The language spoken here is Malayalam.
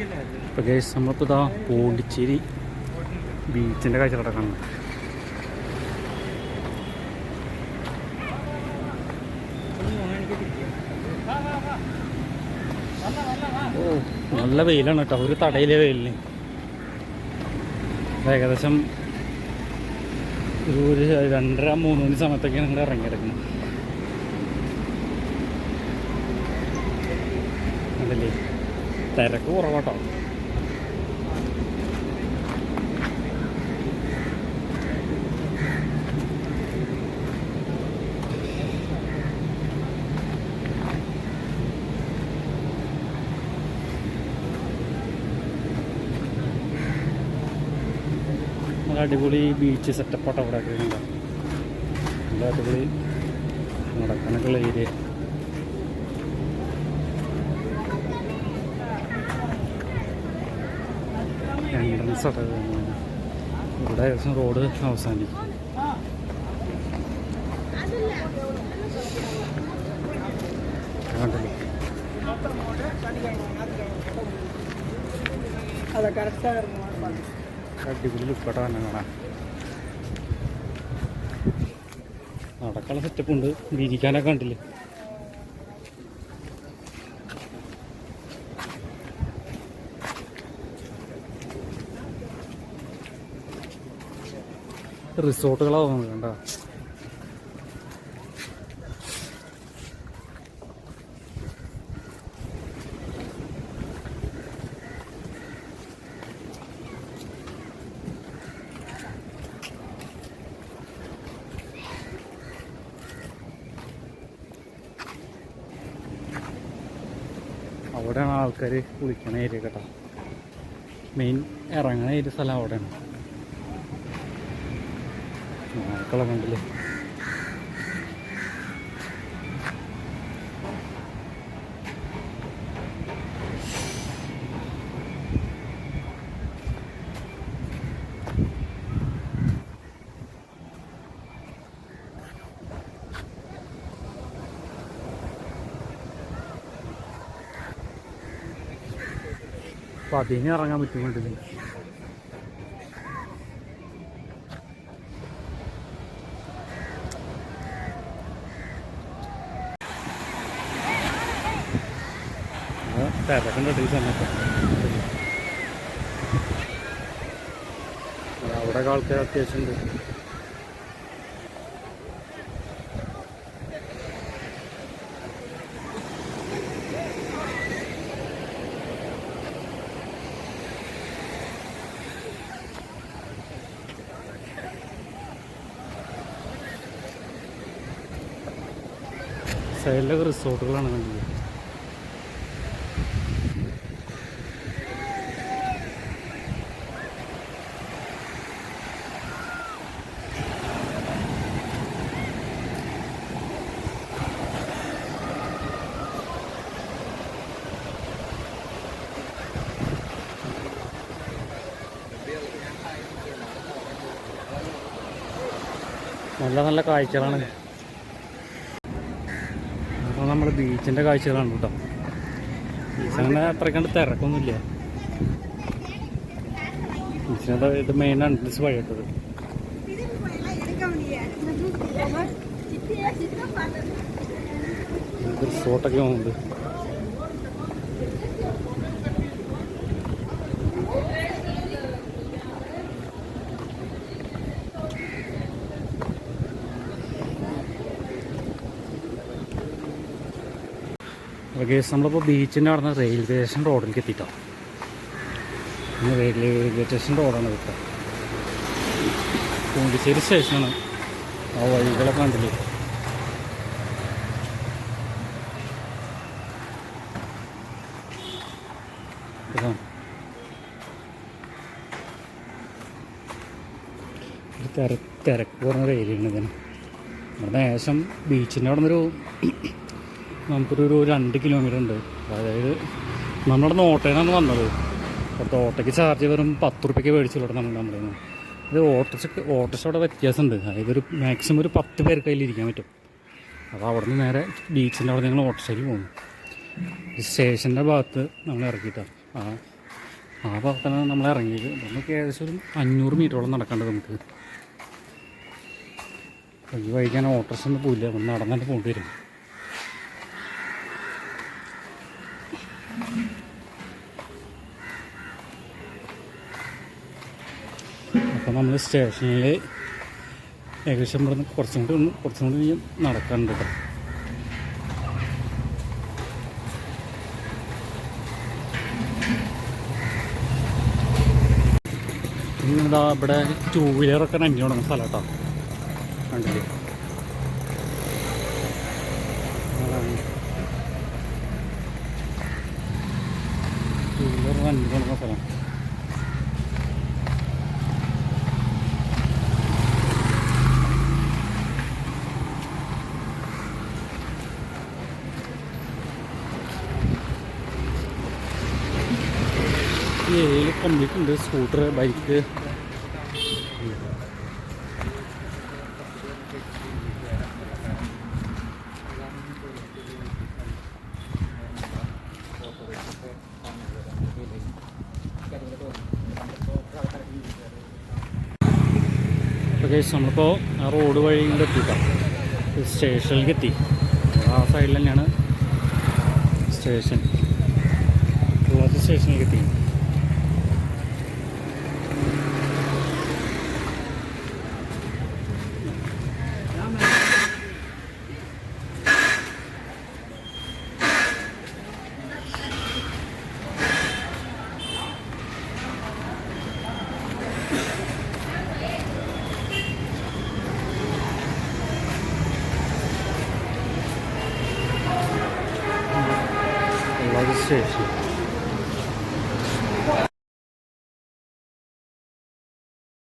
ഇപ്പോൾ കേസ് നമ്മളിപ്പോൾ ഇതാ പോണ്ടിച്ചേരി ബീച്ചിന്റെ കാഴ്ച കിടക്കണം ഓ നല്ല വെയിലാണ് കേട്ടോ. ഒരു തടയിലെ വെയിലിന്. ഏകദേശം ഒരു ഒരു രണ്ടര മൂന്ന് മണി സമയത്തൊക്കെയാണ് നിങ്ങൾ ഇറങ്ങിയെടുക്കുന്നത്. അതല്ലേ തിരക്ക് കുറവാട്ടോ. നല്ല അടിപൊളി ബീച്ച് സെറ്റപ്പാട്ടോ അവിടെ ഒക്കെ ഉണ്ട് നല്ല അടിപൊളി നടക്കാനൊക്കെയുള്ള ഏരിയ വരുന്നത്. ഇവിടെ ഏകദേശം റോഡ് അവസാനിക്കും. കണ്ടില്ലേ? അതെ കറക്റ്റായിരുന്നു അടിപൊളി ലുക്കോട്ടെ തന്നെ കാണാൻ. നടക്കാനുള്ള സെറ്റപ്പ് ഉണ്ട്. വിരിക്കാനൊക്കെ കണ്ടില്ലേ? റിസോർട്ടുകളാ തോന്നുന്നത് കണ്ടോ? അവിടെയാണ് ആൾക്കാർ കുളിക്കണ ഏരിയ കേട്ടോ. മെയിൻ ഇറങ്ങണ ഏരിയ സ്ഥലം അവിടെയാണ്. ആൾക്കളെ കണ്ടില്ലേ? അപ്പം അതിന് ഇറങ്ങാൻ പറ്റും കണ്ടില്ലേ തിരക്കുണ്ട് ഈ സമയത്ത് അവിടെ ആൾക്കാർ അത്യാവശ്യം ഉണ്ട്. സൈഡിലൊക്കെ റിസോർട്ടുകളാണ് കണ്ടത് നല്ല നല്ല കാഴ്ചകളാണ്. അപ്പോൾ നമ്മുടെ ബീച്ചിന്റെ കാഴ്ചകളാണ് കേട്ടോ. ബീച്ച് അങ്ങനെ അത്ര കണ്ട് തിരക്കൊന്നുമില്ല. ബീച്ചിന്റെ ഇത് മെയിൻ എൻട്രൻസ് വഴിയിട്ടത് റിസോർട്ടൊക്കെ പോകുന്നുണ്ട്. കേസ് നമ്മളിപ്പോൾ ബീച്ചിന്റെ അവിടെ നിന്ന് റെയിൽവേ സ്റ്റേഷൻ റോഡിലേക്ക് എത്തിയിട്ടോ ഇന്ന് റെയിൽവേ സ്റ്റേഷൻ റോഡാണ് കിട്ടുക പോണ്ടിച്ചേരി സ്റ്റേഷനാണ് ആ വഴികളൊക്കെ കണ്ടില്ലേ. ഒരു തിരക്ക് തിരക്ക് കുറഞ്ഞ ഏരിയയാണ് ഇതിന്. ഇവിടെ ഏകദേശം ബീച്ചിന്റെ അവിടെ നിന്നൊരു നമുക്കൊരു ഒരു രണ്ട് കിലോമീറ്റർ ഉണ്ട്. അതായത് നമ്മുടെ ഓട്ടോയിലാണ് വന്നത്. അവിടുത്തെ ഓട്ടോയ്ക്ക് ചാർജ് വെറും പത്ത് റുപ്യക്ക് മേടിച്ചുള്ളൂ നമ്മൾ നമ്മുടെ ഇത് ഓട്ടോസ് ഓട്ടോസോടെ വ്യത്യാസമുണ്ട്. അതായത് ഒരു മാക്സിമം ഒരു പത്ത് പേർക്ക് കയ്യിൽ ഇരിക്കാൻ പറ്റും. അപ്പോൾ അവിടെ നിന്ന് നേരെ ബീച്ചിന്റെ അവിടെ ഞങ്ങൾ ഓട്ടോയിൽ പോകുന്നു. സ്റ്റേഷന്റെ ഭാഗത്ത് നമ്മൾ ഇറക്കിയിട്ടാണ് ആ ആ ഭാഗത്താണ് നമ്മൾ ഇറങ്ങിയത്. നമുക്ക് ഏകദേശം ഒരു അഞ്ഞൂറ് മീറ്ററോളം നടക്കേണ്ടത് നമുക്ക്. അപ്പോൾ ഈ വഴിക്കാൻ ഓട്ടോസ് ഒന്നും പോയില്ല നമ്മൾ നടന്നിട്ട് പോകേണ്ടി വരും. അപ്പോൾ നമ്മൾ സ്റ്റേഷനിൽ ഏകദേശം ഇവിടുന്ന് കുറച്ചും കൂടി ഒന്ന് കുറച്ചും കൂടി ഇനി നടക്കാനുണ്ട് കേട്ടോ ഇവിടെ ടൂ വീലറൊക്കെ നന്ദി തുടങ്ങുന്ന സ്ഥലം കേട്ടോ കണ്ടില്ലേ? ടൂ വീലർ ഉണ്ട് സ്കൂട്ടർ ബൈക്ക് കേസ് നമ്മളിപ്പോൾ ആ റോഡ് വഴി ഇങ്ങോട്ട് എത്തിക്കാം സ്റ്റേഷനിലേക്ക് എത്തി. ആ സൈഡിൽ തന്നെയാണ് സ്റ്റേഷൻ സ്റ്റേഷനിലേക്ക് എത്തി. 这也是。